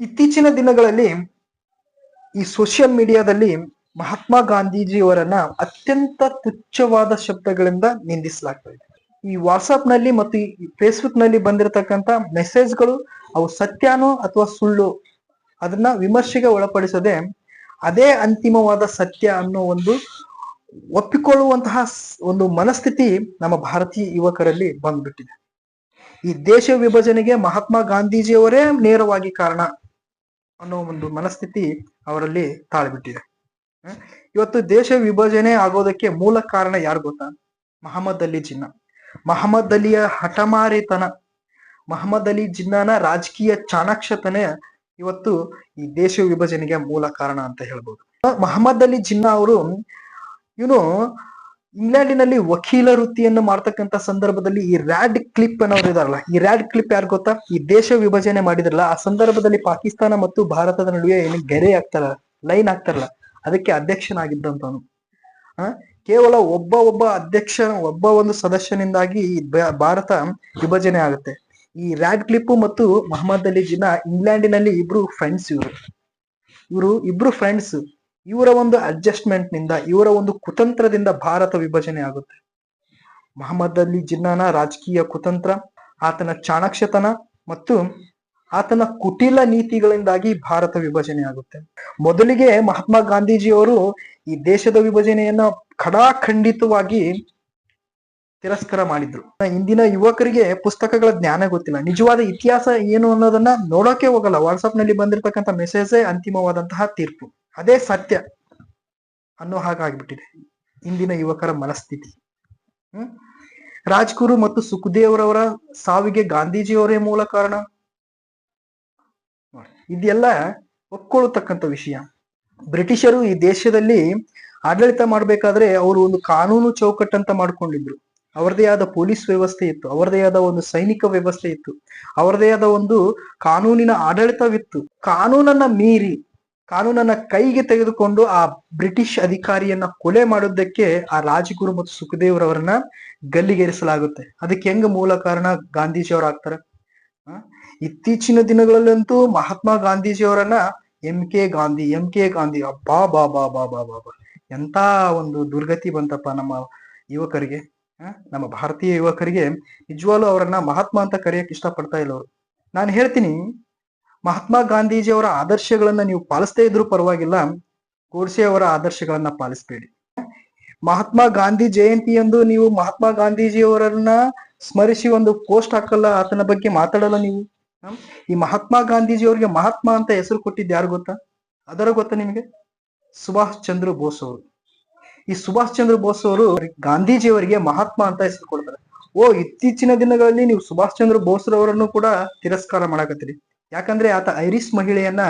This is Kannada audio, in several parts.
ಇತ್ತೀಚಿನ ದಿನಗಳಲ್ಲಿ ಈ ಸೋಷಿಯಲ್ ಮೀಡಿಯಾದಲ್ಲಿ ಮಹಾತ್ಮ ಗಾಂಧೀಜಿಯವರನ್ನ ಅತ್ಯಂತ ತುಚ್ಛವಾದ ಶಬ್ದಗಳಿಂದ ನಿಂದಿಸಲಾಗ್ತಾ ಇದೆ. ಈ ವಾಟ್ಸಪ್ನಲ್ಲಿ ಮತ್ತು ಈ ಫೇಸ್ಬುಕ್ನಲ್ಲಿ ಬಂದಿರತಕ್ಕಂತ ಮೆಸೇಜ್ಗಳು ಅವು ಸತ್ಯನೋ ಅಥವಾ ಸುಳ್ಳು ಅದನ್ನ ವಿಮರ್ಶೆಗೆ ಒಳಪಡಿಸದೆ ಅದೇ ಅಂತಿಮವಾದ ಸತ್ಯ ಅನ್ನೋ ಒಂದು ಒಪ್ಪಿಕೊಳ್ಳುವಂತಹ ಒಂದು ಮನಸ್ಥಿತಿ ನಮ್ಮ ಭಾರತೀಯ ಯುವಕರಲ್ಲಿ ಬಂದ್ಬಿಟ್ಟಿದೆ. ಈ ದೇಶ ವಿಭಜನೆಗೆ ಮಹಾತ್ಮ ಗಾಂಧೀಜಿಯವರೇ ನೇರವಾಗಿ ಕಾರಣ. ಅನ್ನೋ ಒಂದು ಮನಸ್ಥಿತಿ ಅವರಲ್ಲಿ ತಾಳ್ಬಿಟ್ಟಿದೆ? ಇವತ್ತು ದೇಶ ವಿಭಜನೆ ಆಗೋದಕ್ಕೆ ಮೂಲ ಕಾರಣ ಯಾರು ಗೊತ್ತಾ? ಮಹಮ್ಮದ್ ಅಲಿ ಜಿನ್ನಾ. ಮಹಮ್ಮದ್ ಅಲಿಯ ಹಠಮಾರಿತನ, ಮಹಮ್ಮದ್ ಅಲಿ ಜಿನ್ನಾನ ರಾಜಕೀಯ ಚಾಣಾಕ್ಷತನೆ ಇವತ್ತು ಈ ದೇಶ ವಿಭಜನೆಗೆ ಮೂಲ ಕಾರಣ ಅಂತ ಹೇಳ್ಬೋದು. ಮಹಮ್ಮದ್ ಅಲಿ ಜಿನ್ನಾ ಅವರು ಇವನು ಇಂಗ್ಲೆಂಡಿನಲ್ಲಿ ವಕೀಲ ವೃತ್ತಿಯನ್ನು ಮಾಡ್ತಕ್ಕಂತ ಸಂದರ್ಭದಲ್ಲಿ ಈ ರ್ಯಾಡ್ ಕ್ಲಿಪ್ ಅನ್ನೋರು ಇದಾರಲ್ಲ, ಈ ರ್ಯಾಡ್ ಕ್ಲಿಪ್ ಯಾರು ಗೊತ್ತಾ? ಈ ದೇಶ ವಿಭಜನೆ ಮಾಡಿದ್ರಲ್ಲ, ಆ ಸಂದರ್ಭದಲ್ಲಿ ಪಾಕಿಸ್ತಾನ ಮತ್ತು ಭಾರತದ ನಡುವೆ ಏನು ಗೆರೆ ಆಗ್ತಾರ, ಲೈನ್ ಆಗ್ತಾರಲ್ಲ, ಅದಕ್ಕೆ ಅಧ್ಯಕ್ಷನಾಗಿದ್ದಂತವನು. ಆ? ಕೇವಲ ಒಬ್ಬ ಒಬ್ಬ ಅಧ್ಯಕ್ಷ, ಒಬ್ಬ ಒಂದು ಸದಸ್ಯನಿಂದಾಗಿ ಈ ಭಾರತ ವಿಭಜನೆ ಆಗುತ್ತೆ. ಈ ರ್ಯಾಡ್ ಕ್ಲಿಪ್ ಮತ್ತು ಮಹಮ್ಮದ್ ಅಲಿ ಜಿನ್ನ ಇಂಗ್ಲೆಂಡಿನಲ್ಲಿ ಇಬ್ರು ಫ್ರೆಂಡ್ಸ್ ಇವರು. ಇವರು ಇಬ್ರು ಫ್ರೆಂಡ್ಸ್ ಇವರ ಒಂದು ಅಡ್ಜಸ್ಟ್ಮೆಂಟ್ನಿಂದ, ಇವರ ಒಂದು ಕುತಂತ್ರದಿಂದ ಭಾರತ ವಿಭಜನೆ ಆಗುತ್ತೆ. ಮಹಮ್ಮದ್ ಅಲಿ ಜಿನ್ನಾನ ರಾಜಕೀಯ ಕುತಂತ್ರ, ಆತನ ಚಾಣಾಕ್ಷತನ ಮತ್ತು ಆತನ ಕುಟಿಲ ನೀತಿಗಳಿಂದಾಗಿ ಭಾರತ ವಿಭಜನೆ ಆಗುತ್ತೆ. ಮೊದಲಿಗೆ ಮಹಾತ್ಮ ಗಾಂಧೀಜಿಯವರು ಈ ದೇಶದ ವಿಭಜನೆಯನ್ನ ಖಡಾಖಂಡಿತವಾಗಿ ತಿರಸ್ಕಾರ ಮಾಡಿದ್ರು. ಇಂದಿನ ಯುವಕರಿಗೆ ಪುಸ್ತಕಗಳ ಜ್ಞಾನ ಗೊತ್ತಿಲ್ಲ. ನಿಜವಾದ ಇತಿಹಾಸ ಏನು ಅನ್ನೋದನ್ನ ನೋಡೋಕೆ ಹೋಗಲ್ಲ. ವಾಟ್ಸಪ್ನಲ್ಲಿ ಬಂದಿರತಕ್ಕಂತ ಮೆಸೇಜೇ ಅಂತಿಮವಾದಂತಹ ತೀರ್ಪು. ಅದೇ ಸತ್ಯ ಅನ್ನೋ ಹಾಗಾಗ್ಬಿಟ್ಟಿದೆ ಇಂದಿನ ಯುವಕರ ಮನಸ್ಥಿತಿ. ಹ್ಮ್? ರಾಜ್ಗುರು ಮತ್ತು ಸುಖದೇವ್ರವರ ಸಾವಿಗೆ ಗಾಂಧೀಜಿಯವರೇ ಮೂಲ ಕಾರಣ. ಇದೆಲ್ಲ ಒಪ್ಕೊಳ್ಳತಕ್ಕಂತ ವಿಷಯ. ಬ್ರಿಟಿಷರು ಈ ದೇಶದಲ್ಲಿ ಆಡಳಿತ ಮಾಡ್ಬೇಕಾದ್ರೆ ಅವರು ಒಂದು ಕಾನೂನು ಚೌಕಟ್ಟಂತ ಮಾಡ್ಕೊಂಡಿದ್ರು. ಅವರದೇ ಆದ ಪೊಲೀಸ್ ವ್ಯವಸ್ಥೆ ಇತ್ತು, ಅವರದೇ ಆದ ಒಂದು ಸೈನಿಕ ವ್ಯವಸ್ಥೆ ಇತ್ತು, ಅವರದೇ ಆದ ಒಂದು ಕಾನೂನಿನ ಆಡಳಿತವಿತ್ತು. ಕಾನೂನನ್ನ ಮೀರಿ ಕಾನೂನನ್ನ ಕೈಗೆ ತೆಗೆದುಕೊಂಡು ಆ ಬ್ರಿಟಿಷ್ ಅಧಿಕಾರಿಯನ್ನ ಕೊಲೆ ಮಾಡೋದಕ್ಕೆ ಆ ರಾಜಗುರು ಮತ್ತು ಸುಖದೇವ್ರವರನ್ನ ಗಲ್ಲಿಗೇರಿಸಲಾಗುತ್ತೆ ಅದಕ್ಕೆ ಹೆಂಗ ಮೂಲ ಕಾರಣ ಗಾಂಧೀಜಿಯವರು ಆಗ್ತಾರೆ? ಇತ್ತೀಚಿನ ದಿನಗಳಲ್ಲಂತೂ Mahatma ಗಾಂಧೀಜಿಯವರನ್ನ M K Gandhi, M K Gandhi, ಅಬ್ಬಾ, ಬಾ ಬಾ ಬಾ ಬಾ ಬಾ ಬಾ, ಎಂತ ಒಂದು ದುರ್ಗತಿ ಬಂತಪ್ಪ ನಮ್ಮ ಯುವಕರಿಗೆ? ನಮ್ಮ ಭಾರತೀಯ ಯುವಕರಿಗೆ ನಿಜವಾಗ್ಲೂ ಅವರನ್ನ ಮಹಾತ್ಮ ಅಂತ ಕರೆಯಕ್ ಇಷ್ಟಪಡ್ತಾ ಇಲ್ಲ ಅವರು ನಾನು ಹೇಳ್ತೀನಿ ಮಹಾತ್ಮ ಗಾಂಧೀಜಿಯವರ ಆದರ್ಶಗಳನ್ನ ನೀವು ಪಾಲಿಸದೇ ಇದ್ರೂ ಪರವಾಗಿಲ್ಲ ಅವರ ಆದರ್ಶಗಳನ್ನ ಪಾಲಿಸಬೇಡಿ. ಮಹಾತ್ಮ ಗಾಂಧಿ ಜಯಂತಿಯಂದು ನೀವು ಮಹಾತ್ಮ ಗಾಂಧೀಜಿಯವರನ್ನ ಸ್ಮರಿಸಿ ಒಂದು ಪೋಸ್ಟ್ ಹಾಕಲ್ಲ, ಆತನ ಬಗ್ಗೆ ಮಾತಾಡಲ್ಲ ನೀವು? ಈ ಮಹಾತ್ಮ ಗಾಂಧೀಜಿಯವರಿಗೆ ಮಹಾತ್ಮ ಅಂತ ಹೆಸರು ಕೊಟ್ಟಿದ್ದು ಯಾರು ಗೊತ್ತಾ? ಅದರ ಗೊತ್ತಾ ನಿಮಗೆ? ಸುಭಾಷ್ ಚಂದ್ರ ಬೋಸ್ ಅವರು. ಈ ಸುಭಾಷ್ ಚಂದ್ರ ಬೋಸ್ ಅವರು ಗಾಂಧೀಜಿಯವರಿಗೆ ಮಹಾತ್ಮ ಅಂತ ಹೆಸರು ಕೊಡ್ತಾರೆ. ಓ, ಇತ್ತೀಚಿನ ದಿನಗಳಲ್ಲಿ ನೀವು ಸುಭಾಷ್ ಚಂದ್ರ ಬೋಸ್ ಅವರನ್ನು ಕೂಡ ತಿರಸ್ಕಾರ ಮಾಡಕತ್ತೀರಿ. ಯಾಕಂದ್ರೆ ಆತ ಐರಿಸ್ ಮಹಿಳೆಯನ್ನ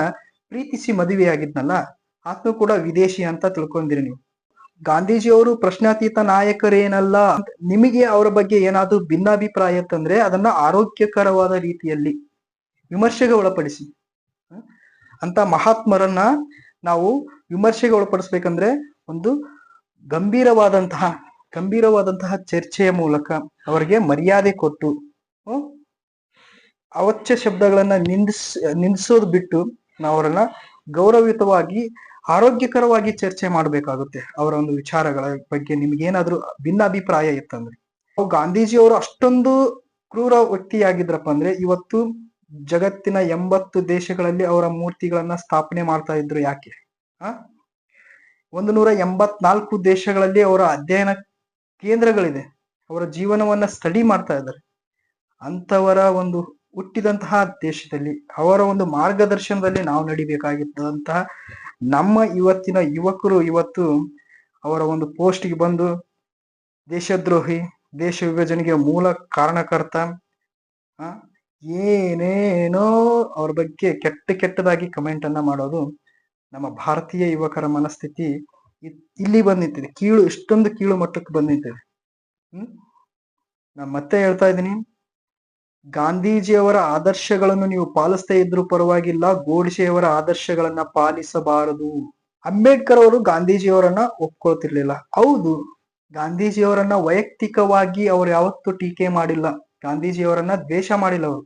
ಪ್ರೀತಿಸಿ ಮದುವೆಯಾಗಿದ್ನಲ್ಲ, ಆತನು ಕೂಡ ವಿದೇಶಿ ಅಂತ ತಿಳ್ಕೊಂಡಿರಿ ನೀವು ಗಾಂಧೀಜಿಯವರು ಪ್ರಶ್ನಾತೀತ ನಾಯಕರೇನಲ್ಲ ನಿಮಗೆ ಅವರ ಬಗ್ಗೆ ಏನಾದ್ರೂ ಭಿನ್ನಾಭಿಪ್ರಾಯ ಇತ್ತಂದ್ರೆ ಅದನ್ನ ಆರೋಗ್ಯಕರವಾದ ರೀತಿಯಲ್ಲಿ ವಿಮರ್ಶೆಗೆ ಒಳಪಡಿಸಿ ಅಂತ ಮಹಾತ್ಮರನ್ನ ನಾವು ವಿಮರ್ಶೆಗೆ ಒಳಪಡಿಸ್ಬೇಕಂದ್ರೆ ಒಂದು ಗಂಭೀರವಾದಂತಹ ಗಂಭೀರವಾದಂತಹ ಚರ್ಚೆಯ ಮೂಲಕ ಅವರಿಗೆ ಮರ್ಯಾದೆ ಕೊಟ್ಟು? ಅವಾಚ್ಯ ಶಬ್ದಗಳನ್ನ ನಿಂದಿಸ್, ನಿಂದಿಸೋದು ಬಿಟ್ಟು ನಾವು ಅವರನ್ನ ಗೌರವಯುತವಾಗಿ, ಆರೋಗ್ಯಕರವಾಗಿ ಚರ್ಚೆ ಮಾಡಬೇಕಾಗುತ್ತೆ. ಅವರ ಒಂದು ವಿಚಾರಗಳ ಬಗ್ಗೆ ನಿಮ್ಗೇನಾದ್ರೂ ಭಿನ್ನ ಅಭಿಪ್ರಾಯ ಇತ್ತಂದ್ರೆ. ಅವು ಗಾಂಧೀಜಿಯವರು ಅಷ್ಟೊಂದು ಕ್ರೂರ ವ್ಯಕ್ತಿಯಾಗಿದ್ರಪ್ಪ ಅಂದ್ರೆ ಇವತ್ತು ಜಗತ್ತಿನ ಎಂಬತ್ತು ದೇಶಗಳಲ್ಲಿ ಅವರ ಮೂರ್ತಿಗಳನ್ನ ಸ್ಥಾಪನೆ ಮಾಡ್ತಾ ಇದ್ರು ಯಾಕೆ? ಆ? ಒಂದು ನೂರ ಎಂಬತ್ನಾಲ್ಕು ದೇಶಗಳಲ್ಲಿ ಅವರ ಅಧ್ಯಯನ ಕೇಂದ್ರಗಳಿದೆ. ಅವರ ಜೀವನವನ್ನ ಸ್ಟಡಿ ಮಾಡ್ತಾ ಇದ್ದಾರೆ. ಅಂತವರ ಒಂದು ಹುಟ್ಟಿದಂತಹ ದೇಶದಲ್ಲಿ ಅವರ ಒಂದು ಮಾರ್ಗದರ್ಶನದಲ್ಲಿ ನಾವು ನಡಿಬೇಕಾಗಿದ್ದಂತಹ ನಮ್ಮ ಇವತ್ತಿನ ಯುವಕರು ಇವತ್ತು ಅವರ ಒಂದು ಪೋಸ್ಟ್ಗೆ ಬಂದು ದೇಶದ್ರೋಹಿ, ದೇಶ ವಿಭಜನೆಗೆ ಮೂಲ ಕಾರಣಕರ್ತ ಏನೇನೋ ಅವ್ರ ಬಗ್ಗೆ ಕೆಟ್ಟ ಕೆಟ್ಟದಾಗಿ ಕಮೆಂಟ್ ಅನ್ನ ಮಾಡೋದು ನಮ್ಮ ಭಾರತೀಯ ಯುವಕರ ಮನಸ್ಥಿತಿ ಇಲ್ಲಿ ಬಂದ್ ಕೀಳು, ಇಷ್ಟೊಂದು ಕೀಳು ಮಟ್ಟಕ್ಕೆ ಬಂದ್ ನಿಂತಿದೆ ಹ್ಮ್? ನಾನು ಮತ್ತೆ ಹೇಳ್ತಾ ಇದ್ದೀನಿ. ಗಾಂಧೀಜಿಯವರ ಆದರ್ಶಗಳನ್ನು ನೀವು ಪಾಲಿಸ್ತೇ ಇದ್ರೂ ಪರವಾಗಿಲ್ಲ, ಗೋಡ್ಸೆಯವರ ಆದರ್ಶಗಳನ್ನ ಪಾಲಿಸಬಾರದು. ಅಂಬೇಡ್ಕರ್ ಅವರು ಗಾಂಧೀಜಿಯವರನ್ನ ಒಪ್ಕೊಳ್ತಿರ್ಲಿಲ್ಲ. ಹೌದು, ಗಾಂಧೀಜಿಯವರನ್ನ ವೈಯಕ್ತಿಕವಾಗಿ ಅವ್ರು ಯಾವತ್ತೂ ಟೀಕೆ ಮಾಡಿಲ್ಲ. ಗಾಂಧೀಜಿಯವರನ್ನ ದ್ವೇಷ ಮಾಡಿಲ್ಲ ಅವರು.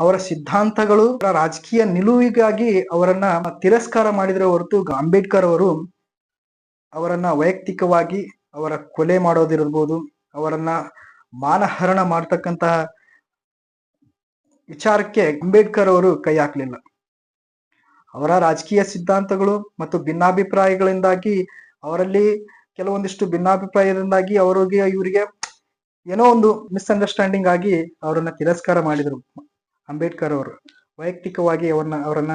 ಅವರ ಸಿದ್ಧಾಂತಗಳು ರಾಜಕೀಯ ನಿಲುವಿಗಾಗಿ ಅವರನ್ನ ತಿರಸ್ಕಾರ ಮಾಡಿದ್ರೆ ಹೊರತು ಅಂಬೇಡ್ಕರ್ ಅವರು ಅವರನ್ನ ವೈಯಕ್ತಿಕವಾಗಿ ಅವರ ಕೊಲೆ ಮಾಡೋದಿರ್ಬೋದು, ಅವರನ್ನ ಮಾನಹರಣ ಮಾಡ್ತಕ್ಕಂತಹ ವಿಚಾರಕ್ಕೆ ಅಂಬೇಡ್ಕರ್ ಅವರು ಕೈ ಹಾಕ್ಲಿಲ್ಲ. ಅವರ ರಾಜಕೀಯ ಸಿದ್ಧಾಂತಗಳು ಮತ್ತು ಭಿನ್ನಾಭಿಪ್ರಾಯಗಳಿಂದಾಗಿ ಅವರಲ್ಲಿ ಕೆಲವೊಂದಿಷ್ಟು ಭಿನ್ನಾಭಿಪ್ರಾಯದಿಂದಾಗಿ ಅವರಿಗೆ, ಇವರಿಗೆ ಏನೋ ಒಂದು ಮಿಸ್ಅಂಡರ್ಸ್ಟ್ಯಾಂಡಿಂಗ್ ಆಗಿ ಅವರನ್ನ ತಿರಸ್ಕಾರ ಮಾಡಿದ್ರು ಅಂಬೇಡ್ಕರ್ ಅವರು. ವೈಯಕ್ತಿಕವಾಗಿ ಅವ್ರನ್ನ, ಅವರನ್ನ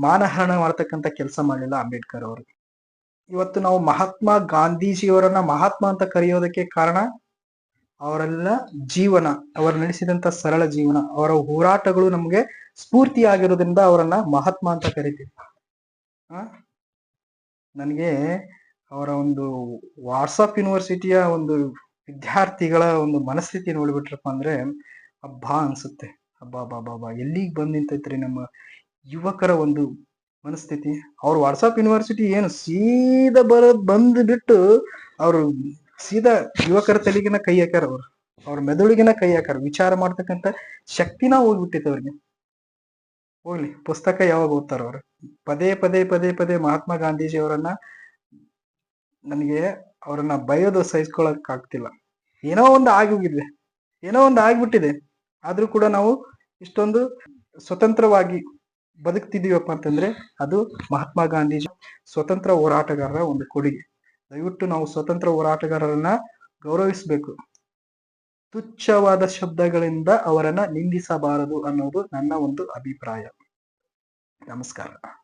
ಮಾನಹರಣ ಮಾಡ್ತಕ್ಕಂಥ ಕೆಲಸ ಮಾಡಲಿಲ್ಲ ಅಂಬೇಡ್ಕರ್ ಅವರು. ಇವತ್ತು ನಾವು ಮಹಾತ್ಮ ಗಾಂಧೀಜಿಯವರನ್ನ ಮಹಾತ್ಮ ಅಂತ ಕರೆಯೋದಕ್ಕೆ ಕಾರಣ ಅವರೆಲ್ಲ ಜೀವನ, ಅವರು ನಡೆಸಿದಂತ ಸರಳ ಜೀವನ, ಅವರ ಹೋರಾಟಗಳು ನಮಗೆ ಸ್ಫೂರ್ತಿಯಾಗಿರೋದ್ರಿಂದ ಅವರನ್ನ ಮಹಾತ್ಮ ಅಂತ ಕರಿತೀವಿ. ಆ? ನನಗೆ ಅವರ ಒಂದು ವಾಟ್ಸಪ್ ಯೂನಿವರ್ಸಿಟಿಯ ಒಂದು ವಿದ್ಯಾರ್ಥಿಗಳ ಒಂದು ಮನಸ್ಥಿತಿ ನೋಡ್ಬಿಟ್ರಪ್ಪ ಅಂದ್ರೆ ಹಬ್ಬಾ ಅನ್ಸುತ್ತೆ. ಹಬ್ಬಾ ಬಾ ಬಾ ಎಲ್ಲಿಗೆ ಬಂದ್ ನಿಂತೈತ್ರಿ ನಮ್ಮ ಯುವಕರ ಒಂದು ಮನಸ್ಥಿತಿ? ಅವ್ರ ವಾಟ್ಸಪ್ ಯೂನಿವರ್ಸಿಟಿ ಏನು ಸೀದಾ ಬರೋದ್ ಬಂದ್ಬಿಟ್ಟು ಅವ್ರು ಸೀದಾ ಯುವಕರ ತಲೆಗಿನ ಕೈ ಹಾಕ್ಯಾರ ಅವ್ರು. ಅವ್ರ ಮೆದುಳಿಗಿನ ಕೈ ಹಾಕ್ಯಾರ. ವಿಚಾರ ಮಾಡ್ತಕ್ಕಂತ ಶಕ್ತಿನ ಹೋಗ್ಬಿಟ್ಟಿತ್ತು ಅವ್ರಿಗೆ. ಹೋಗ್ಲಿ, ಪುಸ್ತಕ ಯಾವಾಗ ಓದ್ತಾರ ಅವ್ರು? ಪದೇ ಪದೇ ಪದೇ ಪದೇ ಮಹಾತ್ಮ ಗಾಂಧೀಜಿ ಅವರನ್ನ ನನಗೆ ಅವರನ್ನ ಬಯೋದು ಸಹಿಸ್ಕೊಳಕ್ ಆಗ್ತಿಲ್ಲ. ಏನೋ ಒಂದು ಆಗೋಗಿದೆ ಏನೋ ಒಂದು ಆಗ್ಬಿಟ್ಟಿದೆ. ಆದ್ರೂ ಕೂಡ ನಾವು ಇಷ್ಟೊಂದು ಸ್ವತಂತ್ರವಾಗಿ ಬದುಕ್ತಿದೀವಪ್ಪ ಅಂತಂದ್ರೆ ಅದು ಮಹಾತ್ಮ ಗಾಂಧೀಜಿ ಸ್ವತಂತ್ರ ಹೋರಾಟಗಾರರ ಒಂದು ಕೊಡುಗೆ. ದಯವಿಟ್ಟು ನಾವು ಸ್ವತಂತ್ರ ಹೋರಾಟಗಾರರನ್ನ ಗೌರವಿಸಬೇಕು. ತುಚ್ಛವಾದ ಶಬ್ದಗಳಿಂದ ಅವರನ್ನ ನಿಂದಿಸಬಾರದು ಅನ್ನೋದು ನನ್ನ ಒಂದು ಅಭಿಪ್ರಾಯ. ನಮಸ್ಕಾರ.